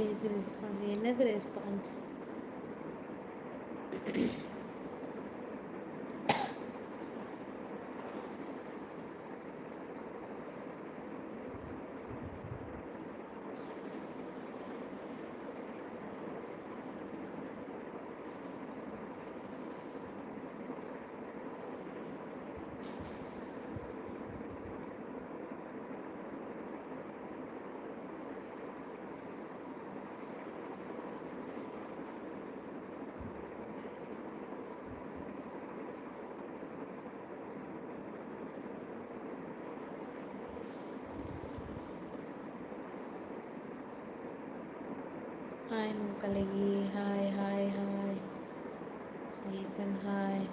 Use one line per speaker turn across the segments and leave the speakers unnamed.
என்னடா இது பேசி ரெஸ்பான்ஸ் என்னது ரெஸ்பான்ஸ் கலகி ஹாய் ஹாய் ஹாய் ஏப்பன் ஹாய்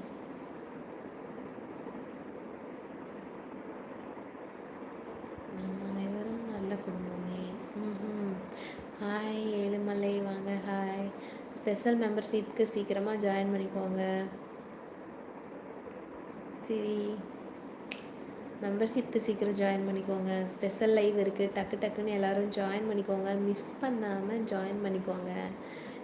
நம்ம அனைவரும் நல்ல குடும்பமே ம் ஹாய் ஏழுமலை வாங்க ஹாய் ஸ்பெஷல் மெம்பர்ஷிப்க்கு சீக்கிரமாக ஜாயின் பண்ணிக்கோங்க சரி மெம்பர்ஷிப்க்கு சீக்கிரம் ஜாயின் பண்ணிக்கோங்க. ஸ்பெஷல் லைவ் இருக்குது டக்கு டக்குன்னு எல்லோரும் ஜாயின் பண்ணிக்கோங்க. மிஸ் பண்ணாமல் ஜாயின் பண்ணிக்கோங்க.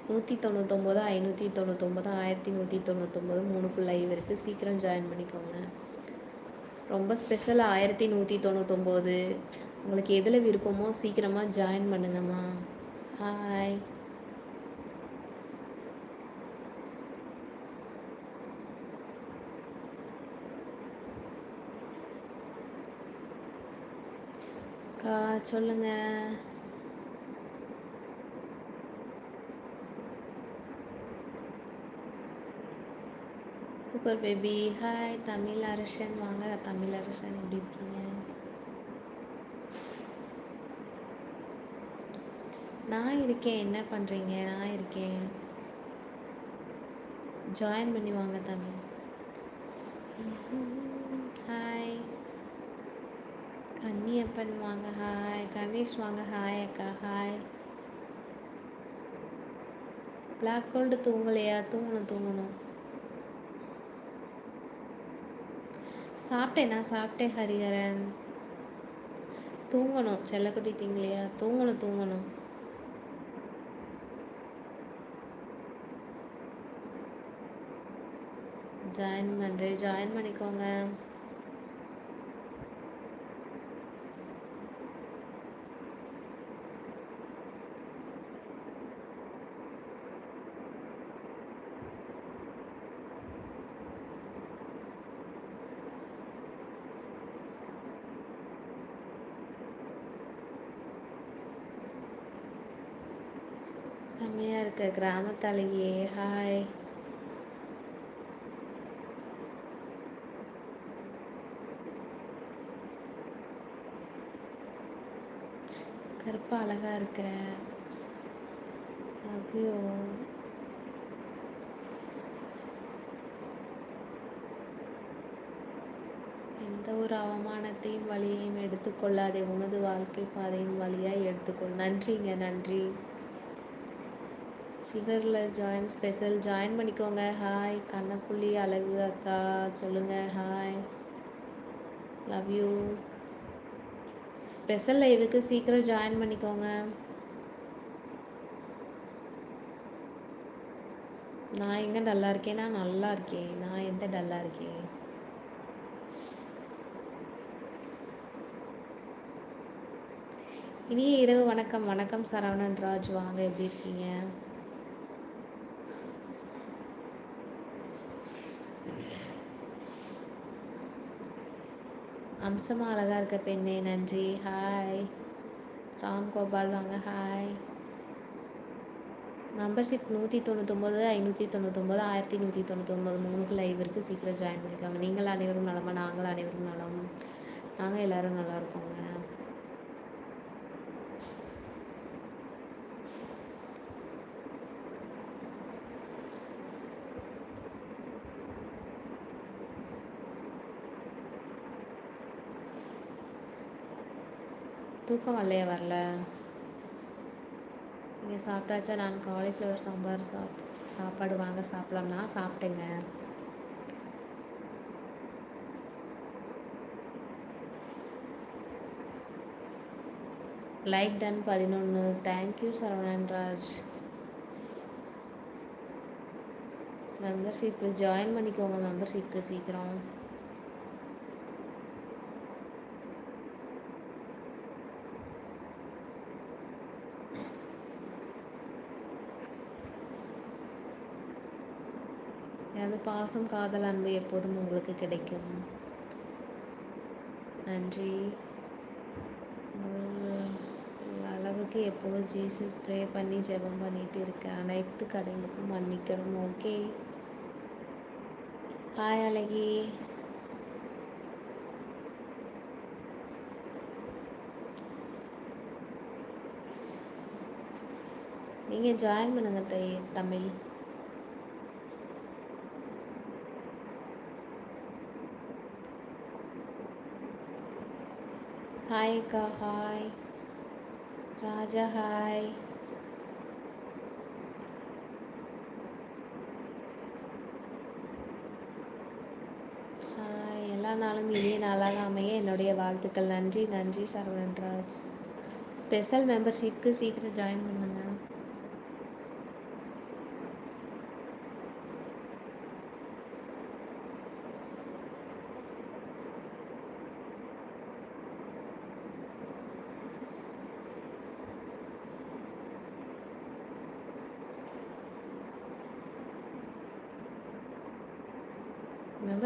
நூற்றி தொண்ணூத்தொம்பது ஐநூற்றி தொண்ணூத்தொம்பது ஆயிரத்தி நூற்றி தொண்ணூத்தொம்பது மூணுக்கு லைவ் இருக்குது சீக்கிரம் ஜாயின் பண்ணிக்கோங்க. ரொம்ப ஸ்பெஷல் ஆயிரத்தி நூற்றி தொண்ணூத்தொம்பது. உங்களுக்கு எதில் விருப்பமோ சீக்கிரமாக ஜாயின் பண்ணுங்கம்மா. ஹாய் அக்கா சொல்லுங்க. சூப்பர் பேபி ஹாய் தமிழ் அரசன் வாங்க தமிழ் அரசன் எப்படி இருக்கீங்க? நான் இருக்கேன். என்ன பண்ணுறீங்க நான் இருக்கேன். ஜாயின் பண்ணி வாங்க தமிழ். கன்னியப்பன் வாங்க ஹாய் கணேஷ் வாங்க ஹாய் அக்கா ஹாய். பிளாக் கோல்டு தூங்கலையா? தூங்கணும் தூங்கணும். சாப்பிட்டேன் நான் சாப்பிட்டேன் ஹரிஹரன். தூங்கணும் செல்லக்குட்டி தீங்கலையா? தூங்கணும் தூங்கணும். ஜாயின் பண்ணுறேன் ஜாயின் பண்ணிக்கோங்க. செம்மையாக இருக்க. கிராமத்தாலேயே. ஹாய் கருப்பா அழகா இருக்க. ஐயோ எந்த ஒரு அவமானத்தையும் வழியையும் எடுத்துக்கொள்ளாதே உனது வாழ்க்கை பாதையின் வழியாய் எடுத்துக்கொள். நன்றிங்க. நன்றி. சிவரில் ஜாயின் ஸ்பெஷல் ஜாயின் பண்ணிக்கோங்க. ஹாய் கண்ணக்குள்ளி அழகு அக்கா சொல்லுங்கள் ஹாய் லவ் யூ ஸ்பெஷல் லைவுக்கு சீக்கிரம் ஜாயின் பண்ணிக்கோங்க. நான் எங்கே டல்லாக இருக்கேன்? நான் நல்லா இருக்கேன். நான் எந்த டல்லாக இருக்கேன்? இனிய இரவு வணக்கம். வணக்கம் சரவணன் ராஜ். வாங்க எப்படி இருக்கீங்க? அம்சமாக அழகாக இருக்க பெண்ணே நன்றி. ஹாய் ராம் கோபால் வாங்க ஹாய் மெம்பர்ஷிப் நூற்றி தொண்ணூத்தொம்பது ஐநூற்றி தொண்ணூத்தொம்பது ஆயிரத்தி நூற்றி தொண்ணூத்தொம்பது மூணுக்கு லைவ் இருக்குது சீக்கிரம் ஜாயின் பண்ணிக்கோங்க. நீங்கள் அனைவரும் நலமா நாங்கள் அனைவரும் நலம். நாங்கள் எல்லோரும் நல்லா இருக்கோங்க. தூக்கம் வரலையே வரல. நீங்கள் சாப்பிட்டாச்சா? நான் காலிஃப்ளவர் சாம்பார் சாப் சாப்பாடு வாங்க சாப்பிட்லாம்னா சாப்பிட்டேங்க. லைக் டன் பதினொன்று thank you Saravanan Raj. Membership join பண்ணிக்கோங்க மெம்பர்ஷிப்க்கு சீக்கிரம். எனது பாசம் காதல் அன்பு எப்போதும் உங்களுக்கு கிடைக்கும். நன்றி. அளவுக்கு எப்போதும் ஜீசஸ் ப்ரே பண்ணி ஜெபம் பண்ணிட்டு இருக்கேன் அனைத்து கடைகளுக்கும் மன்னிக்கணும். ஓகே ஹாய் அழகி. நீங்கள் ஜாயின் பண்ணுங்க தை தமிழ். ஹாய் அக்கா ஹாய் ராஜா ஹாய் ஹாய் எல்லா நாளும் இனிய நாளாக அமைய என்னுடைய வாழ்த்துக்கள். நன்றி நன்றி சரவணன்ராஜ். ஸ்பெஷல் மெம்பர்ஷிப்க்கு சீக்கிரம் ஜாயின் பண்ணுங்கள்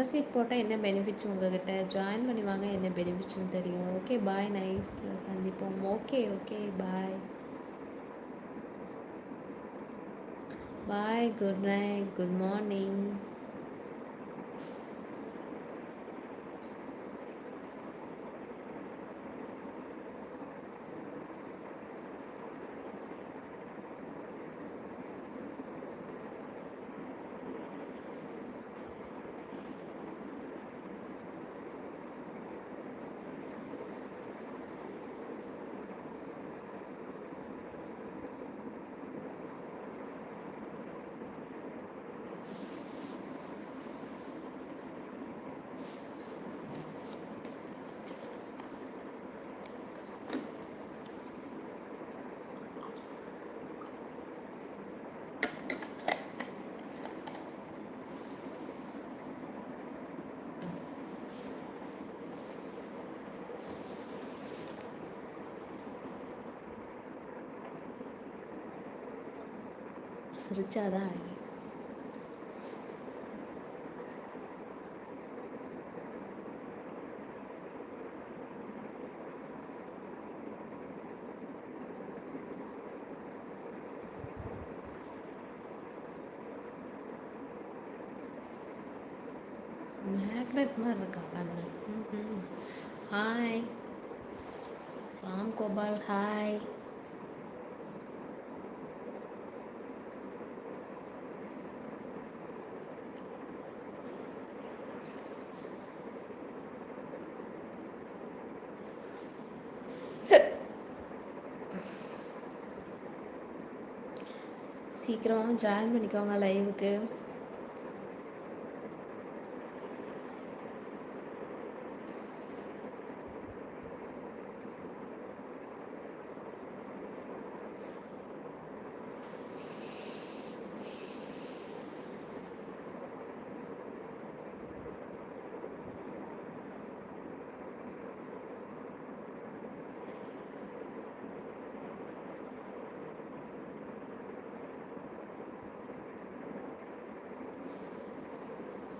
சீட் போட்டால் என்ன பெனிஃபிட்ஸ் உங்ககிட்ட? ஜாயின் பண்ணி வாங்க என்ன பெனிஃபிட்ஸ்னு தெரியும். ஓகே பாய் நைஸில் சந்திப்போம். Okay okay bye bye good night good morning சிரிச்சாதான் அழகு. மேக்னெட் மாதிரி இருக்கா? பண்ணு ஹாய் ராம் கோபால் ஹாய் சீக்கிரமாக ஜாயின் பண்ணிக்கோங்க லைவுக்கு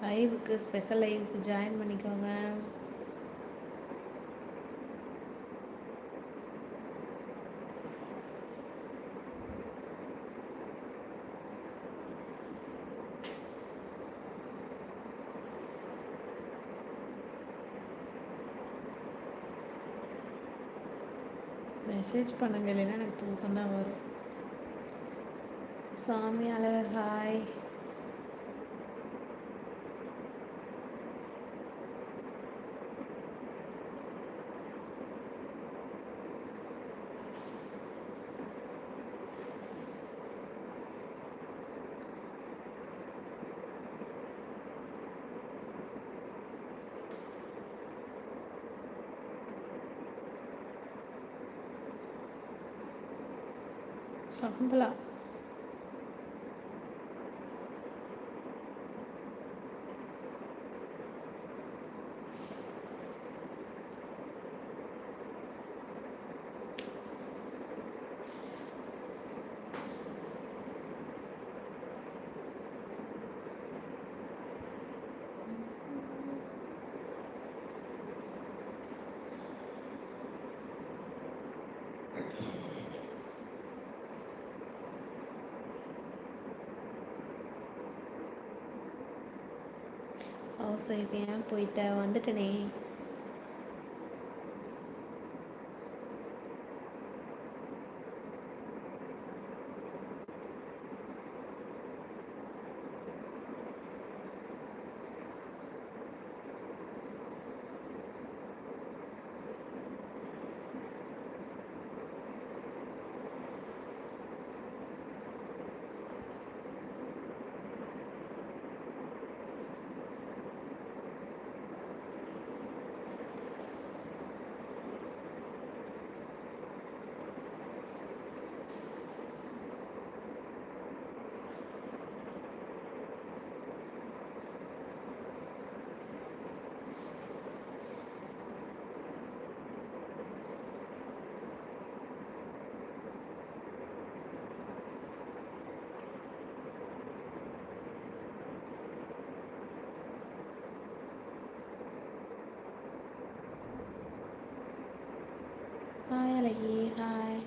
லைவுக்கு ஸ்பெஷல் லைவுக்கு ஜாயின் பண்ணிக்கோங்க. மெசேஜ் பண்ணுங்க இல்லைன்னா எனக்கு தூக்கம் தான் வரும் சாமியாளர் ஹாய் 怎么的了 ஹவுஸ் ஒய்ஃப் ஏன் போயிட்ட? வந்துட்டனே. ஹாய் அழகி ஹாய்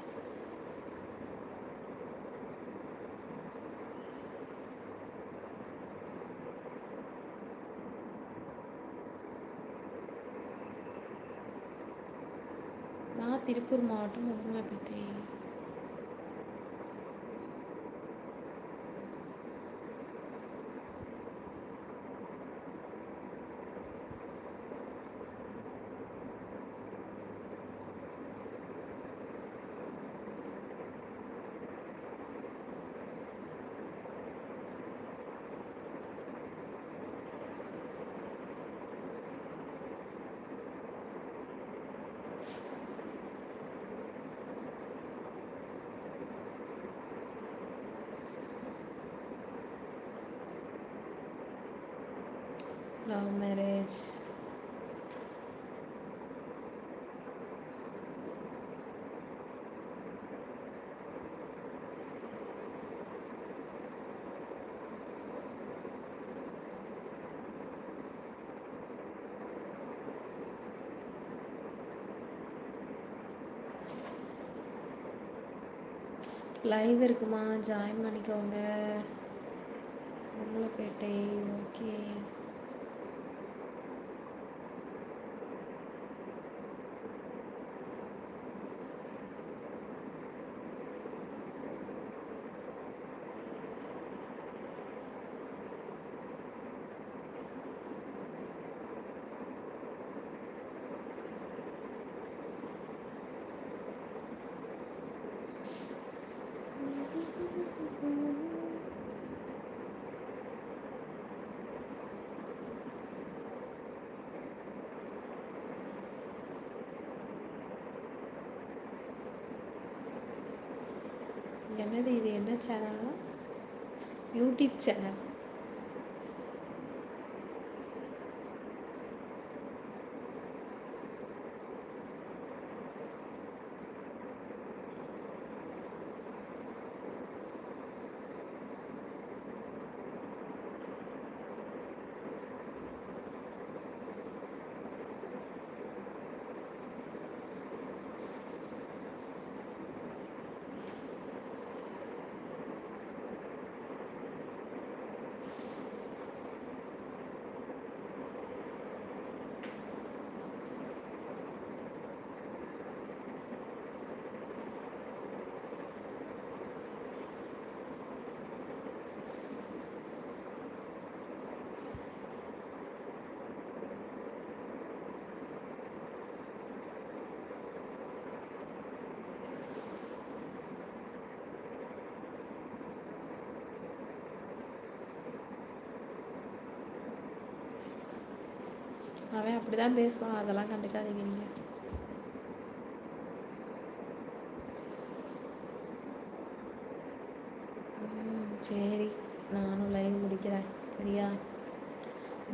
நான் திருப்பூர் மாவட்டம் உடுமலைப்பேட்டை லவ் மேரேஜ் லைவ் இருக்குமா? ஜாயின் பண்ணிக்கோங்க. உருளைப்பேட்டை ஓகே என்னது இது? என்ன சேனல்னா யூடியூப் சேனல் அவன் அப்படி தான் பேசுவான். அதெல்லாம் கண்டுக்காதீங்க நீங்கள் சரி. நானும் லைவ் முடிக்கிறேன். சரியா?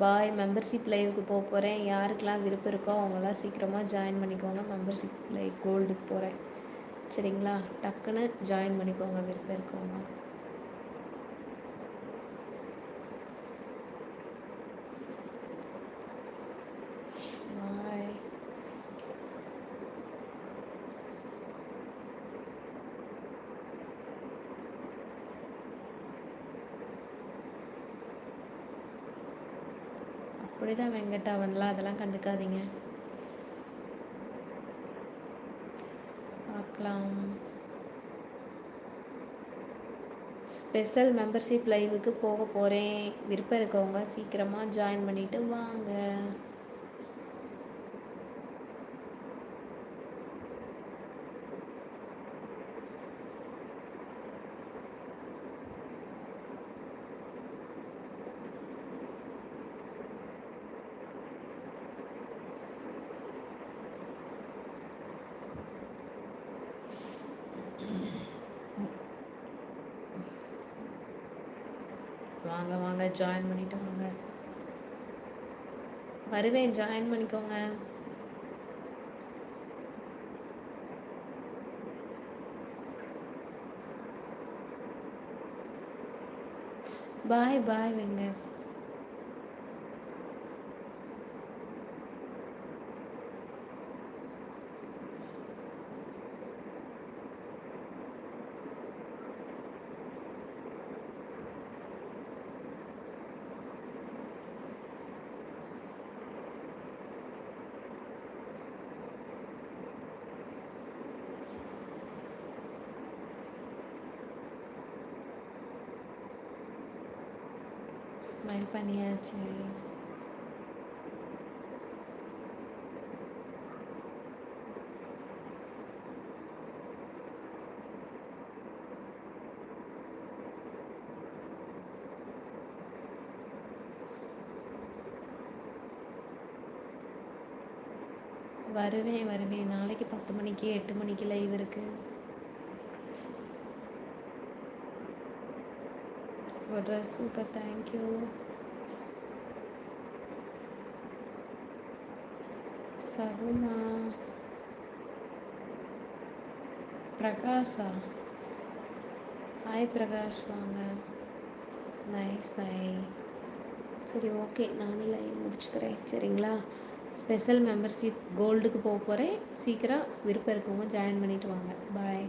பாய் மெம்பர்ஷிப் லைவுக்கு போக போகிறேன் யாருக்கெல்லாம் விருப்பம் இருக்கோ அவங்களாம் சீக்கிரமாக ஜாயின் பண்ணிக்கோங்க. மெம்பர்ஷிப் லைவ் கோல்டுக்கு போகிறேன் சரிங்களா? டக்குன்னு ஜாயின் பண்ணிக்கோங்க. விருப்பம் இருக்கவங்க பாய் அப்படிதான் வெங்கட்டாவன்லாம் அதெல்லாம் கண்டுக்காதீங்க. பார்க்கலாம். ஸ்பெஷல் மெம்பர்ஷிப் லைவுக்கு போக போகிறேன் விருப்பம் இருக்கவங்க சீக்கிரமாக ஜாயின் பண்ணிவிட்டு வாங்க. வாங்க வாங்க ஜாயின் பண்ணிட்டு வாங்க. வருவேன் ஜாயின் பண்ணிக்கோங்க. பாய் பாய் வெங்க ஸ்மைல் பண்ணியாச்சு. வருவேன் வருவேன். நாளைக்கு பத்து மணிக்கு எட்டு மணிக்கு லைவ் இருக்குது ஒரு சூப்பர் தேங்க்யூ சகுமா. பிரகாஷா. ஹாய் பிரகாஷ் வாங்க. நைஸ் ஐ சரி ஓகே நானும் லைன் முடிச்சுக்கிறேன். சரிங்களா? ஸ்பெஷல் மெம்பர்ஷிப் கோல்டுக்கு போக போகிறேன் சீக்கிரம் விருப்பம் இருக்கவங்க ஜாயின் பண்ணிவிட்டு வாங்க. பாய்